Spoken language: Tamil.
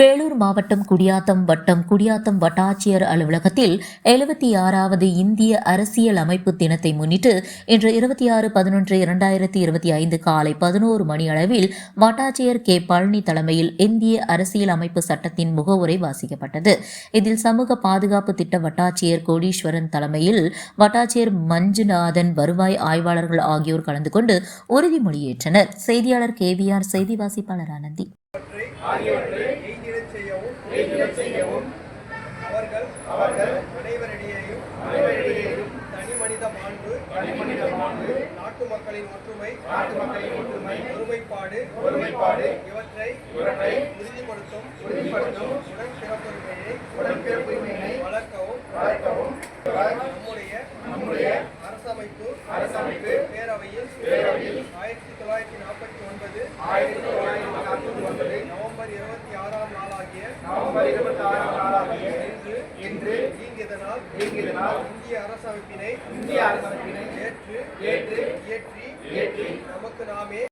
வேலூர் மாவட்டம் குடியாத்தம் வட்டம் குடியாத்தம் வட்டாட்சியர் அலுவலகத்தில் எழுபத்தி ஆறாவது இந்திய அரசியல் அமைப்பு தினத்தை முன்னிட்டு இன்று இருபத்தி ஆறு பதினொன்று இரண்டாயிரத்தி இருபத்தி ஐந்து காலை பதினோரு மணி அளவில் வட்டாட்சியர் கே பழனி தலைமையில் இந்திய அரசியல் அமைப்பு சட்டத்தின் முகவுரை வாசிக்கப்பட்டது. இதில் சமூக பாதுகாப்பு திட்ட வட்டாட்சியர் கோடீஸ்வரன் தலைமையில் வட்டாட்சியர் மஞ்சுநாதன் வருவாய் ஆய்வாளர்கள் ஆகியோர் கலந்து கொண்டு உறுதிமொழியேற்றனர். செய்தியாளர் கேவிஆர் செய்தி வாசிப்பாளர் ஆனந்தி. ஆகியவற்றை எய்திடச் செய்யவும் அவர்கள் அவர்கள் அனைவரிடையேயும் அனைவரிடையேயும் தனி மனித மாண்பு தனி மனித மாண்பு நாட்டு மக்களின் ஒற்றுமை நாட்டு மக்களின் ஒற்றுமை ஒருமைப்பாடு ஒருமைப்பாடு இவற்றை இவற்றை உறுதிப்படுத்தும் உறுதிப்படுத்தும் உடன்பிறப்புரிமையை உடன்பிறப்புரிமையை வளர்க்கவும் வளர்க்கவும் நம்முடைய நம்முடைய அரசமைப்பு அரசமைப்பு பேரவையில் பேரவையில் ஆயிரத்தி தொள்ளாயிரத்தி நாற்பத்தி ஒன்பது ஆயிரத்தி ஆறாம் நாளாகிய நவம்பர் இருபத்தி ஆறாம் நாளாகிய இன்று இன்று இயங்கியதனால் இயங்கியதனால் இந்திய அரசமைப்பினை இந்திய அரசமைப்பினை ஏற்று ஏற்று இயற்றி ஏற்றி நமக்கு நாமே